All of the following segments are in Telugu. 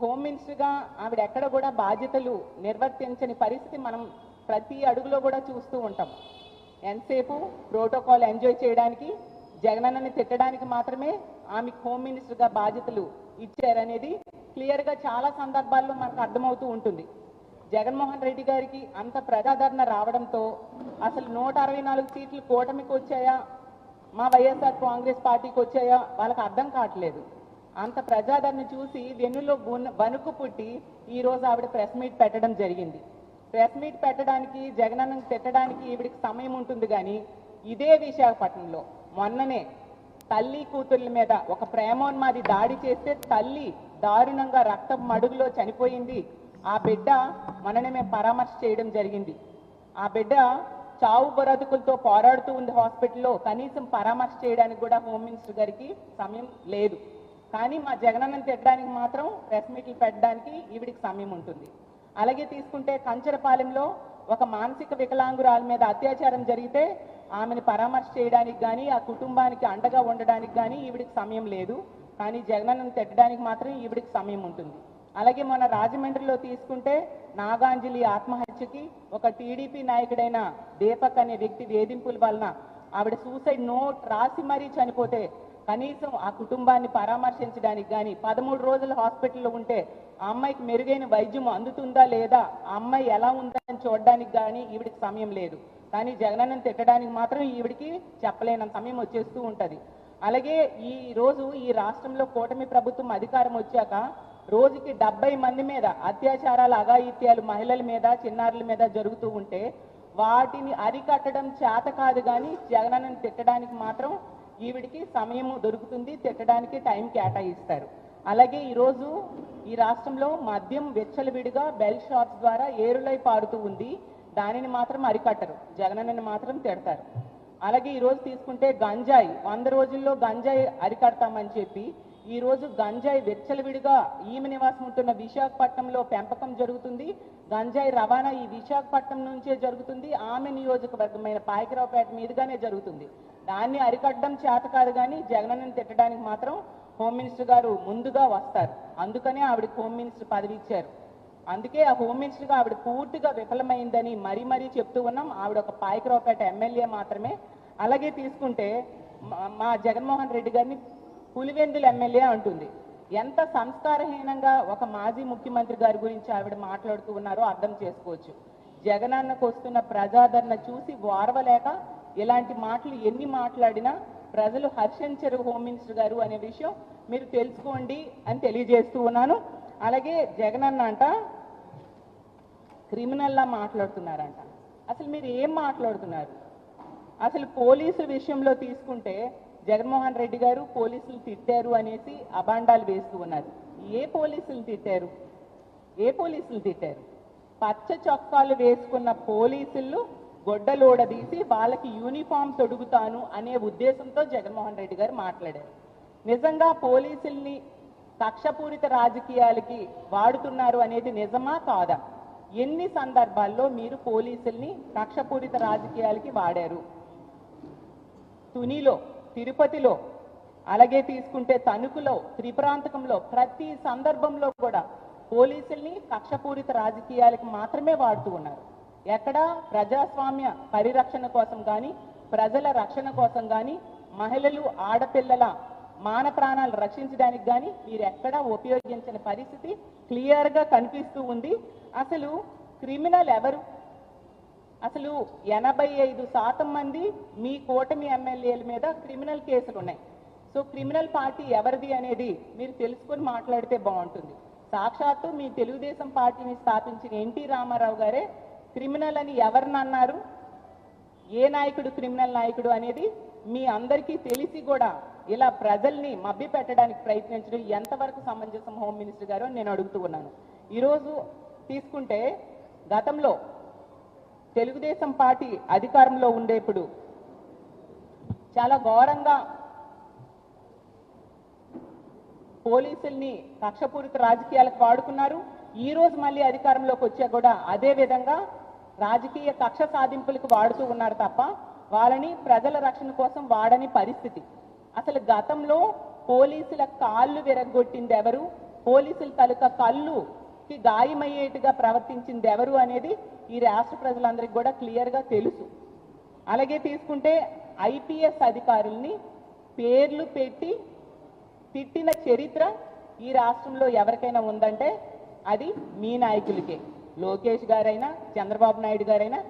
హోమ్ ఆవిడ ఎక్కడ కూడా బాధ్యతలు నిర్వర్తించని పరిస్థితి మనం ప్రతి అడుగులో కూడా చూస్తూ ఉంటాం. ఎంతసేపు ప్రోటోకాల్ ఎంజాయ్ చేయడానికి జగనన్నని తిట్టడానికి మాత్రమే ఆమె హోమ్ మినిస్టర్గా బాధ్యతలు ఇచ్చారనేది క్లియర్గా చాలా సందర్భాల్లో మనకు అర్థమవుతూ ఉంటుంది. జగన్మోహన్ రెడ్డి గారికి అంత ప్రజాదరణ రావడంతో అసలు నూట అరవై నాలుగు సీట్లు కూటమికి వచ్చాయా? మా వైఎస్ఆర్ కాంగ్రెస్ పార్టీకి వచ్చాయా? వాళ్ళకి అర్థం కావట్లేదు. అంత ప్రజాదరణ చూసి వెన్నులో వణుకు పుట్టి ఈ రోజు ఆవిడ ప్రెస్ మీట్ పెట్టడం జరిగింది. ప్రెస్ మీట్ పెట్టడానికి జగనన్నను తిట్టడానికి ఈవిడికి సమయం ఉంటుంది కానీ ఇదే విశాఖపట్నంలో మొన్ననే తల్లి కూతుర్ల మీద ఒక ప్రేమోన్మాది దాడి చేస్తే తల్లి దారుణంగా రక్తం మడుగులో చనిపోయింది. ఆ బిడ్డ మనని మేము పరామర్శ చేయడం జరిగింది. ఆ బిడ్డ చావు బ్రతుకులతో పోరాడుతూ ఉంది హాస్పిటల్లో. కనీసం పరామర్శ చేయడానికి కూడా హోమ్ మినిస్టర్ గారికి సమయం లేదు. కానీ మా జగనన్నను తిట్టడానికి మాత్రం ప్రెస్ మీట్లు పెట్టడానికి ఈవిడికి సమయం ఉంటుంది. అలాగే తీసుకుంటే కంచరపాలెంలో ఒక మానసిక వికలాంగురాల మీద అత్యాచారం జరిగితే ఆమెను పరామర్శ చేయడానికి కానీ ఆ కుటుంబానికి అండగా ఉండడానికి కానీ ఈవిడికి సమయం లేదు. కానీ జగనన్నను తిట్టడానికి మాత్రం ఈవిడికి సమయం ఉంటుంది. అలాగే మన రాజమండ్రిలో తీసుకుంటే నాగాంజలి ఆత్మహత్యకి ఒక టీడీపీ నాయకుడైన దీపక్ అనే వ్యక్తి వేధింపుల వలన ఆవిడ సూసైడ్ నోట్ రాసి మరీ చనిపోతే కనీసం ఆ కుటుంబాన్ని పరామర్శించడానికి కానీ పదమూడు రోజులు హాస్పిటల్లో ఉంటే ఆ అమ్మాయికి మెరుగైన వైద్యం అందుతుందా లేదా ఆ అమ్మాయి ఎలా ఉందని చూడడానికి కానీ ఈవిడికి సమయం లేదు. కానీ జగనన్నను తిట్టడానికి మాత్రం ఈవిడికి చెప్పలేనంత సమయం వచ్చేస్తూ ఉంటుంది. అలాగే ఈ రోజు ఈ రాష్ట్రంలో కూటమి ప్రభుత్వం అధికారం వచ్చాక రోజుకి డెబ్బై మంది మీద అత్యాచారాలు అఘాయిత్యాలు మహిళల మీద చిన్నారుల మీద జరుగుతూ ఉంటే వాటిని అరికట్టడం చేత కాదు కానీ జగనన్నను తిట్టడానికి మాత్రం ఈవిడికి సమయం దొరుకుతుంది తిట్టడానికి టైం కేటాయిస్తారు. అలాగే ఈరోజు ఈ రాష్ట్రంలో మద్యం వెచ్చలవిడిగా బెల్ షాప్స్ ద్వారా ఏరులై పారుతూ ఉంది. దానిని మాత్రం అరికట్టరు. జగనన్నని మాత్రం తిడతారు. అలాగే ఈరోజు తీసుకుంటే గంజాయి వంద రోజుల్లో గంజాయి అరికడతామని చెప్పి ఈ రోజు గంజాయి వెచ్చలవిడిగా ఈమె నివాసం ఉంటున్న విశాఖపట్నంలో పెంపకం జరుగుతుంది. గంజాయి రవాణా ఈ విశాఖపట్నం నుంచే జరుగుతుంది. ఆమె నియోజకవర్గమైన పాయకరావుపేట మీదుగానే జరుగుతుంది. దాన్ని అరికట్టడం చేత కాదు కానీ జగనన్నని తిట్టడానికి మాత్రం హోమ్ మినిస్టర్ గారు ముందుగా వస్తారు. అందుకనే ఆవిడకి హోమ్ మినిస్టర్ పదవి ఇచ్చారు. అందుకే ఆ హోమ్ మినిస్టర్గా ఆవిడ పూర్తిగా విఫలమైందని మరీ మరీ చెప్తూ ఉన్నాం. ఆవిడ ఒక పాయకరావుపేట ఎమ్మెల్యే మాత్రమే. అలాగే తీసుకుంటే మా- మా జగన్మోహన్ రెడ్డి గారిని పులివెందుల ఎమ్మెల్యే అంటుంది. ఎంత సంస్కారహీనంగా ఒక మాజీ ముఖ్యమంత్రి గారి గురించి ఆవిడ మాట్లాడుతూ ఉన్నారో అర్థం చేసుకోవచ్చు. జగనన్నకు వస్తున్న ప్రజాదరణ చూసి వారవలేక ఇలాంటి మాటలు ఎన్ని మాట్లాడినా ప్రజలు హర్షించరు హోమ్ మినిస్టర్ గారు అనే విషయం మీరు తెలుసుకోండి అని తెలియజేస్తూ ఉన్నాను. అలాగే జగన్ అన్న అంట క్రిమినల్లా మాట్లాడుతున్నారంట. అసలు మీరు ఏం మాట్లాడుతున్నారు? అసలు పోలీసుల విషయంలో తీసుకుంటే జగన్మోహన్ రెడ్డి గారు పోలీసులు తిట్టారు అనేసి అబాండాలు వేస్తూ ఉన్నారు. ఏ పోలీసులు తిట్టారు? ఏ పోలీసులు తిట్టారు? పచ్చ చొక్కాలు వేసుకున్న పోలీసులు గొడ్డలోడదీసి వాళ్ళకి యూనిఫామ్ తొడుగుతాను అనే ఉద్దేశంతో జగన్మోహన్ రెడ్డి గారు మాట్లాడారు. నిజంగా పోలీసుల్ని కక్షపూరిత రాజకీయాలకి వాడుతున్నారు అనేది నిజమా కాదా? ఎన్ని సందర్భాల్లో మీరు పోలీసుల్ని కక్షపూరిత రాజకీయాలకి వాడారు? తునిలో తిరుపతిలో అలాగే తీసుకుంటే తణుకులో త్రిప్రాంతకంలో ప్రతి సందర్భంలో కూడా పోలీసుల్ని కక్షపూరిత రాజకీయాలకి మాత్రమే వాడుతూ ఉన్నారు. ఎక్కడ ప్రజాస్వామ్య పరిరక్షణ కోసం కానీ ప్రజల రక్షణ కోసం కానీ మహిళలు ఆడపిల్లల మాన ప్రాణాలు రక్షించడానికి కానీ మీరు ఎక్కడా ఉపయోగించని పరిస్థితి క్లియర్గా కనిపిస్తూ ఉంది. అసలు క్రిమినల్ ఎవరు? అసలు ఎనభై ఐదు శాతం మంది మీ కూటమి ఎమ్మెల్యేల మీద క్రిమినల్ కేసులు ఉన్నాయి సో క్రిమినల్ పార్టీ ఎవరిది అనేది మీరు తెలుసుకొని మాట్లాడితే బాగుంటుంది. సాక్షాత్తు మీ తెలుగుదేశం పార్టీని స్థాపించిన ఎన్టీ రామారావు గారే క్రిమినల్ అని ఎవరిని అన్నారు? ఏ నాయకుడు క్రిమినల్ నాయకుడు అనేది మీ అందరికీ తెలిసి కూడా ఇలా ప్రజల్ని మభ్య పెట్టడానికి ప్రయత్నించడం ఎంతవరకు సమంజసం హోమ్ మినిస్టర్ గారు నేను అడుగుతూ ఉన్నాను. ఈరోజు తీసుకుంటే గతంలో తెలుగుదేశం పార్టీ అధికారంలో ఉండేప్పుడు చాలా ఘోరంగా పోలీసుల్ని కక్షపూరిత రాజకీయాలకు వాడుకున్నారు. ఈ రోజు మళ్ళీ అధికారంలోకి వచ్చా కూడా అదే విధంగా రాజకీయ కక్ష సాధింపులకు వాడుతూ ఉన్నారు తప్ప వాళ్ళని ప్రజల రక్షణ కోసం వాడని పరిస్థితి. అసలు గతంలో పోలీసుల కాళ్ళు విరగొట్టింది ఎవరు? పోలీసుల తాలూకా కళ్ళుకి గాయమయ్యేట్టుగా ప్రవర్తించింది ఎవరు అనేది ఈ రాష్ట్ర ప్రజలందరికీ కూడా క్లియర్గా తెలుసు. అలాగే తీసుకుంటే ఐపీఎస్ అధికారుల్ని పేర్లు పెట్టి తిట్టిన చరిత్ర ఈ రాష్ట్రంలో ఎవరికైనా ఉందంటే అది మీ నాయకులకే. లోకేష్ గారైనా చంద్రబాబు నాయుడు గారైనా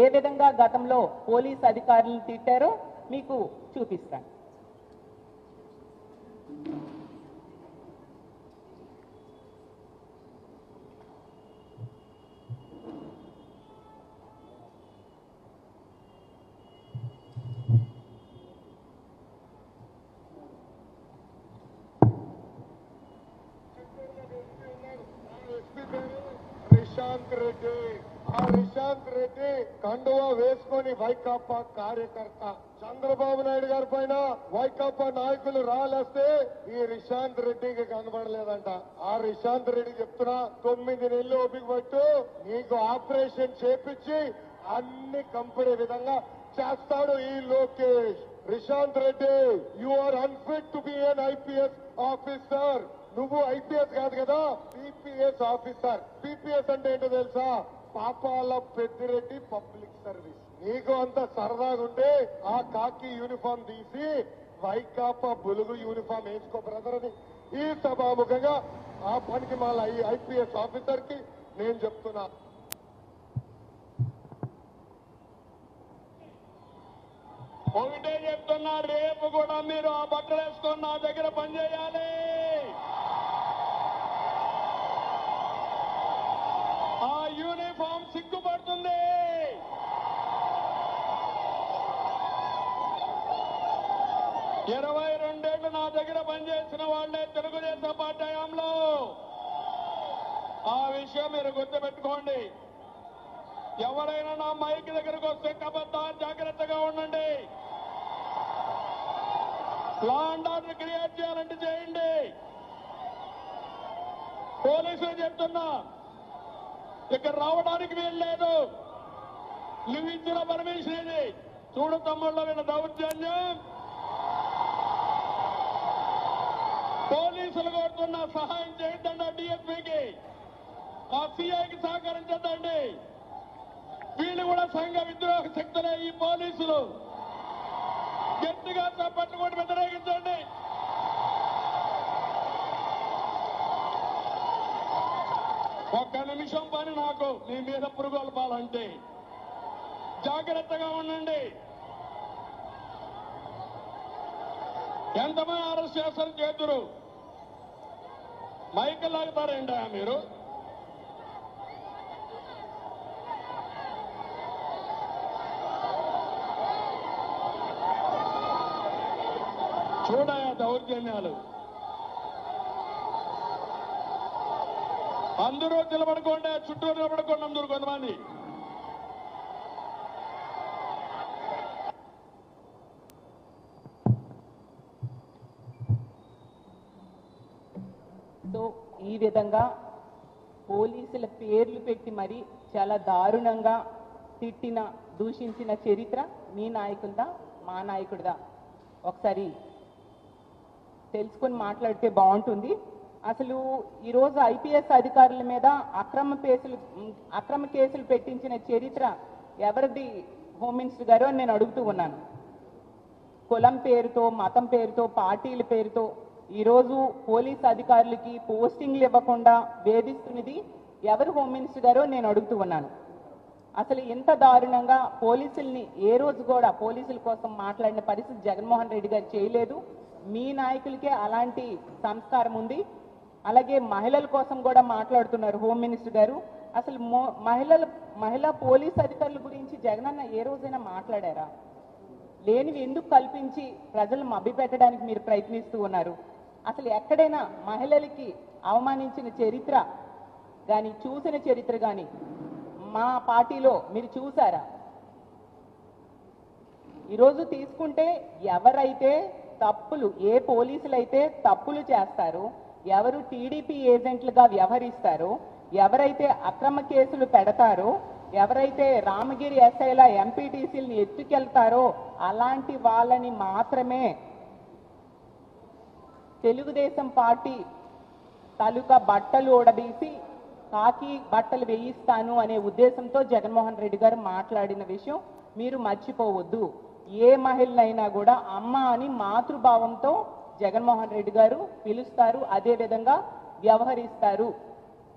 ఏ విధంగా గతంలో పోలీస్ అధికారులను తిట్టారో మీకు చూపిస్తాను. Thank you. ఆ రెడ్డి కండువా వేసుకొని వైకాపా కార్యకర్త. చంద్రబాబు నాయుడు గారి పైన వైకాపా నాయకులు రాలేస్తే ఈ రిషాంత్ రెడ్డికి కనబడలేదంట. ఆ రిషాంత్ రెడ్డి చెప్తున్నా తొమ్మిది నెలలు ఓపిక పట్టు నీకు ఆపరేషన్ చేపించి అన్ని కంపెనీ విధంగా చేస్తాడు ఈ Lokesh. Rishanth Reddy you are unfit to be an IPS officer నువ్వు ఐపీఎస్ కాదు కదా పీపీఎస్ ఆఫీసర్ పీపీఎస్ అంటే ఏంటో తెలుసా? పాపాల పెద్దిరెడ్డి పబ్లిక్ సర్వీస్. నీకు అంత సరదాగుంటే ఆ కాకి యూనిఫామ్ తీసి వైకాపా బులుగు యూనిఫామ్ వేసుకో బ్రదర్ అని. ఈ సభాముఖంగా ఆ పనికి మాల ఐపీఎస్ ఆఫీసర్కి నేను చెప్తున్నా. ఒకటే చెప్తున్నా రేపు కూడా మీరు ఆ బట్టలు వేసుకొని నా దగ్గర పనిచేయాలి ఆ యూనిఫామ్ సిగ్గుపడుతుంది. ఇరవై రెండేళ్ళు నా దగ్గర పనిచేసిన వాళ్ళే తెలుగుదేశం పార్టీ హయాంలో. ఆ విషయం మీరు గుర్తుపెట్టుకోండి. ఎవరైనా నా మైక్ దగ్గరకు వస్తే కబద్దా జాగ్రత్తగా ఉండండి. లా అండ్ ఆర్డర్ క్రియేట్ చేయాలంటే చేయండి. పోలీసులు చెప్తున్నా. ఇక్కడ రావడానికి వీలు లేదు. నువ్వు ఇచ్చిన పర్మిషన్ ఇది చూడు తమ్ముళ్ళ వీళ్ళ దౌర్జన్యం. పోలీసులు కోరుతున్న సహాయం చేయొద్దండి డిఎస్పీకి. ఆ సిఐకి సహకరించద్దండి వీళ్ళు కూడా సంఘ విద్రోహ శక్తులే ఈ పోలీసులు. గట్టిగా చప్పట్లు కూడా వ్యతిరేకించండి. ఒక్క నిమిషం పని నాకు. మీ మీద పురుగొల్పాలంటే జాగ్రత్తగా ఉండండి. ఎంతమంది అరెస్ట్ చేస్తారు చేతురు మైకి లాగుతారేంటా మీరు? చూడయా దౌర్జన్యాలు. అందరూ నిలబడుకోండి చుట్టూ నిలబడుకోండి అందరూ కొంతమంది. సో ఈ విధంగా పోలీసుల పేర్లు పెట్టి మరి చాలా దారుణంగా తిట్టిన దూషించిన చరిత్ర మీ నాయకుడిదా మా నాయకుడిదా? ఒకసారి తెలుసుకొని మాట్లాడితే బాగుంటుంది. అసలు ఈరోజు ఐపీఎస్ అధికారుల మీద అక్రమ కేసులు అక్రమ కేసులు పెట్టించిన చరిత్ర ఎవరిది? హోమ్ మినిస్టర్ గారు అని నేను అడుగుతూ ఉన్నాను. కులం పేరుతో మతం పేరుతో పార్టీల పేరుతో ఈరోజు పోలీస్ అధికారులకి పోస్టింగ్లు ఇవ్వకుండా వేధిస్తున్నది ఎవరు హోమ్ మినిస్టర్ గారో నేను అడుగుతూ ఉన్నాను. అసలు ఇంత దారుణంగా పోలీసుల్ని ఏ రోజు కూడా పోలీసుల కోసం మాట్లాడిన పరిస్థితి జగన్మోహన్ రెడ్డి గారు చేయలేదు. మీ నాయకులకే అలాంటి సంస్కారం ఉంది. అలాగే మహిళల కోసం కూడా మాట్లాడుతున్నారు హోమ్ మినిస్టర్ గారు. అసలు మో- మహిళల మహిళా పోలీస్ అధికారుల గురించి జగనన్న ఏ రోజైనా మాట్లాడారా? లేనివి ఎందుకు కల్పించి ప్రజలను మభ్యపెట్టడానికి మీరు ప్రయత్నిస్తూ ఉన్నారు? అసలు ఎక్కడైనా మహిళలకి అవమానించిన చరిత్ర కానీ చూసిన చరిత్ర కానీ మా పార్టీలో మీరు చూసారా? ఈరోజు తీసుకుంటే ఎవరైతే తప్పులు ఏ పోలీసులు అయితే తప్పులు చేస్తారో ఎవరు టీడీపీ ఏజెంట్లుగా వ్యవహరిస్తారో ఎవరైతే అక్రమ కేసులు పెడతారో ఎవరైతే రామగిరి ఎస్ఐల ఎంపీటీసీలను ఎత్తుకెళ్తారో అలాంటి వాళ్ళని మాత్రమే తెలుగుదేశం పార్టీ తాలూకా బట్టలు ఊడదీసి కాకి బట్టలు వేయిస్తాను అనే ఉద్దేశంతో జగన్మోహన్ రెడ్డి గారు మాట్లాడిన విషయం మీరు మర్చిపోవద్దు. ఏ మహిళనైనా కూడా అమ్మ అని మాతృభావంతో జగన్మోహన్ రెడ్డి గారు పిలుస్తారు అదే విధంగా వ్యవహరిస్తారు.